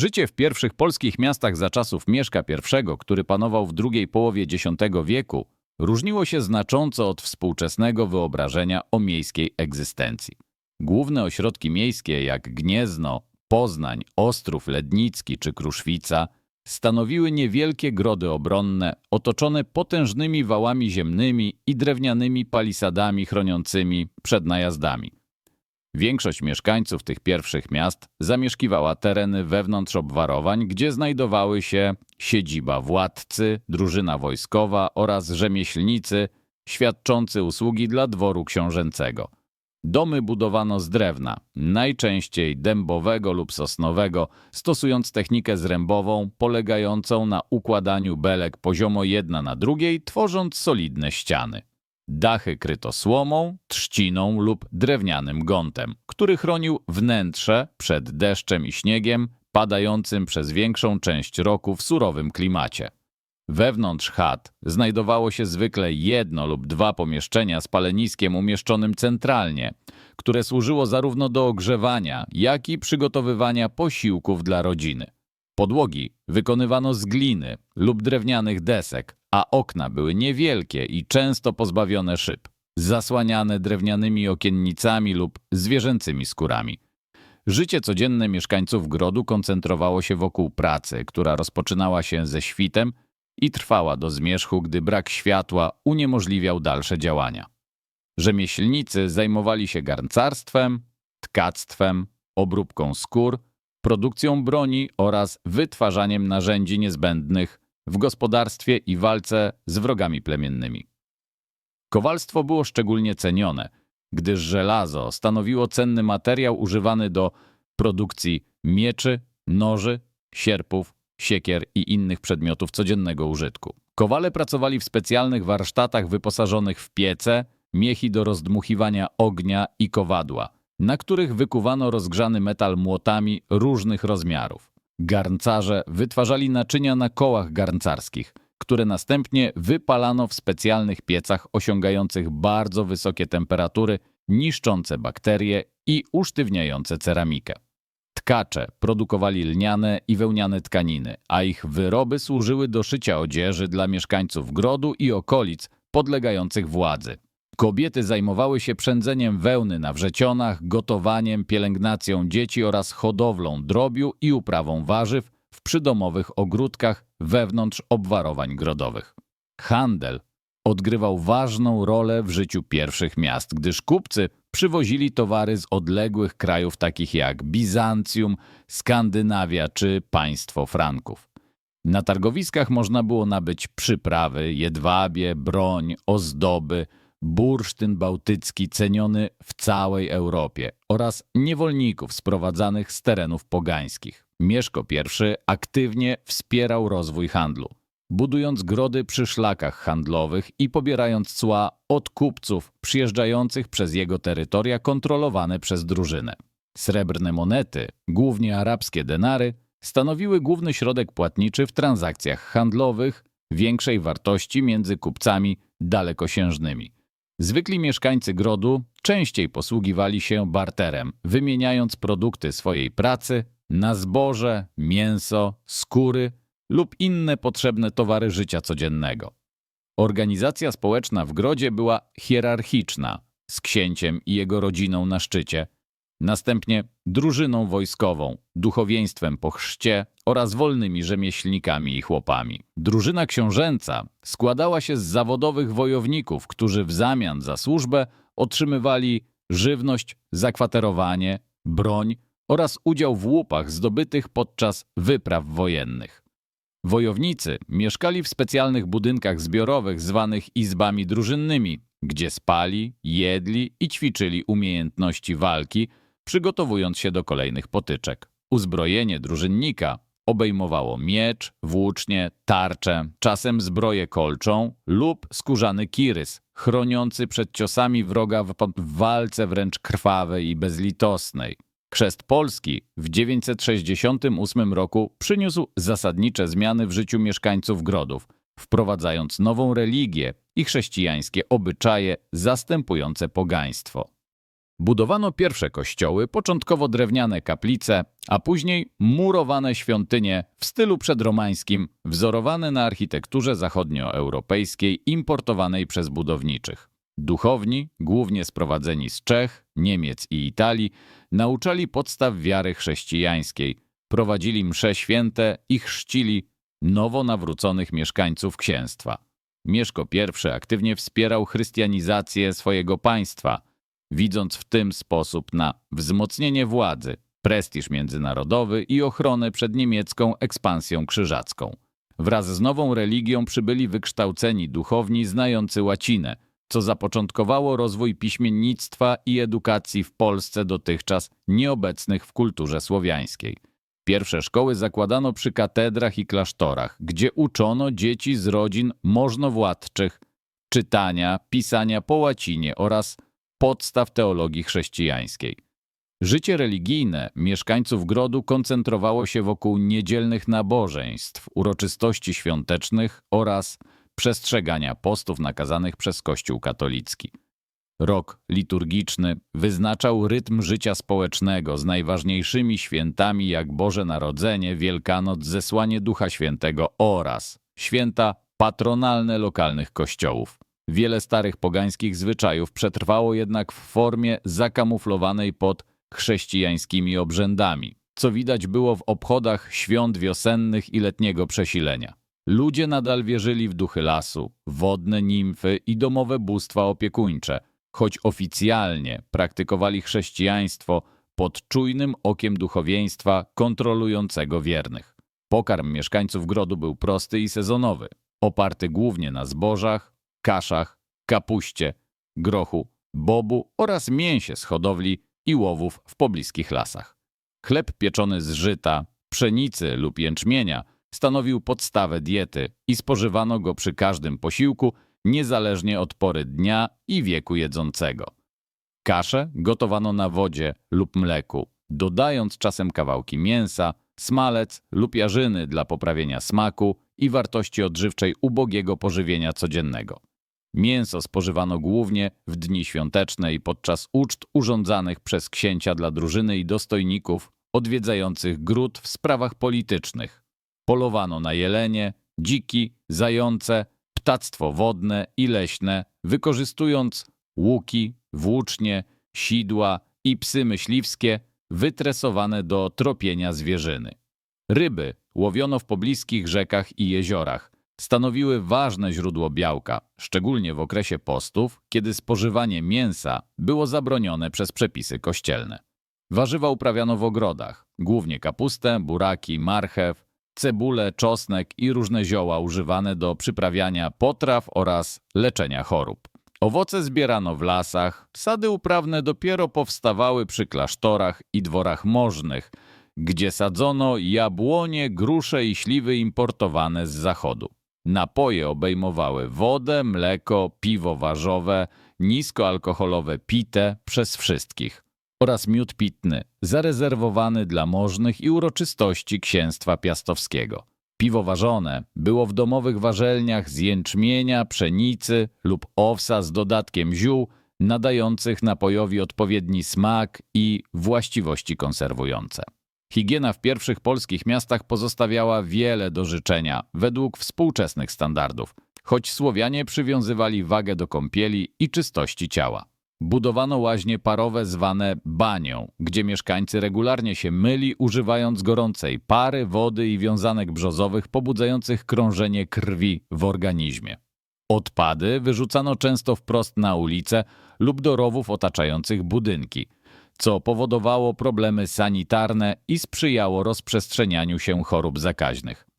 Życie w pierwszych polskich miastach za czasów Mieszka I, który panował w drugiej połowie X wieku, różniło się znacząco od współczesnego wyobrażenia o miejskiej egzystencji. Główne ośrodki miejskie jak Gniezno, Poznań, Ostrów Lednicki czy Kruszwica stanowiły niewielkie grody obronne otoczone potężnymi wałami ziemnymi i drewnianymi palisadami chroniącymi przed najazdami. Większość mieszkańców tych pierwszych miast zamieszkiwała tereny wewnątrz obwarowań, gdzie znajdowały się siedziba władcy, drużyna wojskowa oraz rzemieślnicy świadczący usługi dla dworu książęcego. Domy budowano z drewna, najczęściej dębowego lub sosnowego, stosując technikę zrębową polegającą na układaniu belek poziomo jedna na drugiej, tworząc solidne ściany. Dachy kryto słomą, trzciną lub drewnianym gątem, który chronił wnętrze przed deszczem i śniegiem padającym przez większą część roku w surowym klimacie. Wewnątrz chat znajdowało się zwykle jedno lub dwa pomieszczenia z paleniskiem umieszczonym centralnie, które służyło zarówno do ogrzewania, jak i przygotowywania posiłków dla rodziny. Podłogi wykonywano z gliny lub drewnianych desek, a okna były niewielkie i często pozbawione szyb, zasłaniane drewnianymi okiennicami lub zwierzęcymi skórami. Życie codzienne mieszkańców grodu koncentrowało się wokół pracy, która rozpoczynała się ze świtem i trwała do zmierzchu, gdy brak światła uniemożliwiał dalsze działania. Rzemieślnicy zajmowali się garncarstwem, tkactwem, obróbką skór, produkcją broni oraz wytwarzaniem narzędzi niezbędnych w gospodarstwie i walce z wrogami plemiennymi. Kowalstwo było szczególnie cenione, gdyż żelazo stanowiło cenny materiał używany do produkcji mieczy, noży, sierpów, siekier i innych przedmiotów codziennego użytku. Kowale pracowali w specjalnych warsztatach wyposażonych w piece, miechy do rozdmuchiwania ognia i kowadła, na których wykuwano rozgrzany metal młotami różnych rozmiarów. Garncarze wytwarzali naczynia na kołach garncarskich, które następnie wypalano w specjalnych piecach osiągających bardzo wysokie temperatury, niszczące bakterie i usztywniające ceramikę. Tkacze produkowali lniane i wełniane tkaniny, a ich wyroby służyły do szycia odzieży dla mieszkańców grodu i okolic podlegających władzy. Kobiety zajmowały się przędzeniem wełny na wrzecionach, gotowaniem, pielęgnacją dzieci oraz hodowlą drobiu i uprawą warzyw w przydomowych ogródkach wewnątrz obwarowań grodowych. Handel odgrywał ważną rolę w życiu pierwszych miast, gdyż kupcy przywozili towary z odległych krajów takich jak Bizancjum, Skandynawia czy państwo Franków. Na targowiskach można było nabyć przyprawy, jedwabie, broń, ozdoby, bursztyn bałtycki ceniony w całej Europie oraz niewolników sprowadzanych z terenów pogańskich. Mieszko I aktywnie wspierał rozwój handlu, budując grody przy szlakach handlowych i pobierając cła od kupców przyjeżdżających przez jego terytoria kontrolowane przez drużynę. Srebrne monety, głównie arabskie denary, stanowiły główny środek płatniczy w transakcjach handlowych większej wartości między kupcami dalekosiężnymi. Zwykli mieszkańcy grodu częściej posługiwali się barterem, wymieniając produkty swojej pracy na zboże, mięso, skóry lub inne potrzebne towary życia codziennego. Organizacja społeczna w grodzie była hierarchiczna, z księciem i jego rodziną na szczycie, następnie drużyną wojskową, duchowieństwem po chrzcie oraz wolnymi rzemieślnikami i chłopami. Drużyna książęca składała się z zawodowych wojowników, którzy w zamian za służbę otrzymywali żywność, zakwaterowanie, broń oraz udział w łupach zdobytych podczas wypraw wojennych. Wojownicy mieszkali w specjalnych budynkach zbiorowych zwanych izbami drużynnymi, gdzie spali, jedli i ćwiczyli umiejętności walki, przygotowując się do kolejnych potyczek. Uzbrojenie drużynnika obejmowało miecz, włócznie, tarczę, czasem zbroję kolczą lub skórzany kirys, chroniący przed ciosami wroga w walce wręcz krwawej i bezlitosnej. Chrzest Polski w 968 roku przyniósł zasadnicze zmiany w życiu mieszkańców grodów, wprowadzając nową religię i chrześcijańskie obyczaje zastępujące pogaństwo. Budowano pierwsze kościoły, początkowo drewniane kaplice, a później murowane świątynie w stylu przedromańskim, wzorowane na architekturze zachodnioeuropejskiej importowanej przez budowniczych. Duchowni, głównie sprowadzeni z Czech, Niemiec i Italii, nauczali podstaw wiary chrześcijańskiej, prowadzili msze święte i chrzcili nowo nawróconych mieszkańców księstwa. Mieszko I aktywnie wspierał chrystianizację swojego państwa, widząc w tym sposób na wzmocnienie władzy, prestiż międzynarodowy i ochronę przed niemiecką ekspansją krzyżacką. Wraz z nową religią przybyli wykształceni duchowni znający łacinę, co zapoczątkowało rozwój piśmiennictwa i edukacji w Polsce dotychczas nieobecnych w kulturze słowiańskiej. Pierwsze szkoły zakładano przy katedrach i klasztorach, gdzie uczono dzieci z rodzin możnowładczych czytania, pisania po łacinie oraz podstaw teologii chrześcijańskiej. Życie religijne mieszkańców Grodu koncentrowało się wokół niedzielnych nabożeństw, uroczystości świątecznych oraz przestrzegania postów nakazanych przez Kościół katolicki. Rok liturgiczny wyznaczał rytm życia społecznego z najważniejszymi świętami jak Boże Narodzenie, Wielkanoc, Zesłanie Ducha Świętego oraz święta patronalne lokalnych kościołów. Wiele starych pogańskich zwyczajów przetrwało jednak w formie zakamuflowanej pod chrześcijańskimi obrzędami, co widać było w obchodach świąt wiosennych i letniego przesilenia. Ludzie nadal wierzyli w duchy lasu, wodne nimfy i domowe bóstwa opiekuńcze, choć oficjalnie praktykowali chrześcijaństwo pod czujnym okiem duchowieństwa kontrolującego wiernych. Pokarm mieszkańców grodu był prosty i sezonowy, oparty głównie na zbożach, kaszach, kapuście, grochu, bobu oraz mięsie z hodowli i łowów w pobliskich lasach. Chleb pieczony z żyta, pszenicy lub jęczmienia stanowił podstawę diety i spożywano go przy każdym posiłku, niezależnie od pory dnia i wieku jedzącego. Kaszę gotowano na wodzie lub mleku, dodając czasem kawałki mięsa, smalec lub jarzyny dla poprawienia smaku i wartości odżywczej ubogiego pożywienia codziennego. Mięso spożywano głównie w dni świąteczne i podczas uczt urządzanych przez księcia dla drużyny i dostojników odwiedzających gród w sprawach politycznych. Polowano na jelenie, dziki, zające, ptactwo wodne i leśne, wykorzystując łuki, włócznie, sidła i psy myśliwskie wytresowane do tropienia zwierzyny. Ryby łowiono w pobliskich rzekach i jeziorach, stanowiły ważne źródło białka, szczególnie w okresie postów, kiedy spożywanie mięsa było zabronione przez przepisy kościelne. Warzywa uprawiano w ogrodach, głównie kapustę, buraki, marchew, cebulę, czosnek i różne zioła używane do przyprawiania potraw oraz leczenia chorób. Owoce zbierano w lasach, sady uprawne dopiero powstawały przy klasztorach i dworach możnych, gdzie sadzono jabłonie, grusze i śliwy importowane z zachodu. Napoje obejmowały wodę, mleko, piwo warzowe, niskoalkoholowe pite przez wszystkich oraz miód pitny, zarezerwowany dla możnych i uroczystości księstwa piastowskiego. Piwo ważone było w domowych warzelniach z jęczmienia, pszenicy lub owsa z dodatkiem ziół, nadających napojowi odpowiedni smak i właściwości konserwujące. Higiena w pierwszych polskich miastach pozostawiała wiele do życzenia według współczesnych standardów, choć Słowianie przywiązywali wagę do kąpieli i czystości ciała. Budowano łaźnie parowe zwane banią, gdzie mieszkańcy regularnie się myli, używając gorącej pary, wody i wiązanek brzozowych pobudzających krążenie krwi w organizmie. Odpady wyrzucano często wprost na ulice lub do rowów otaczających budynki – co powodowało problemy sanitarne i sprzyjało rozprzestrzenianiu się chorób zakaźnych.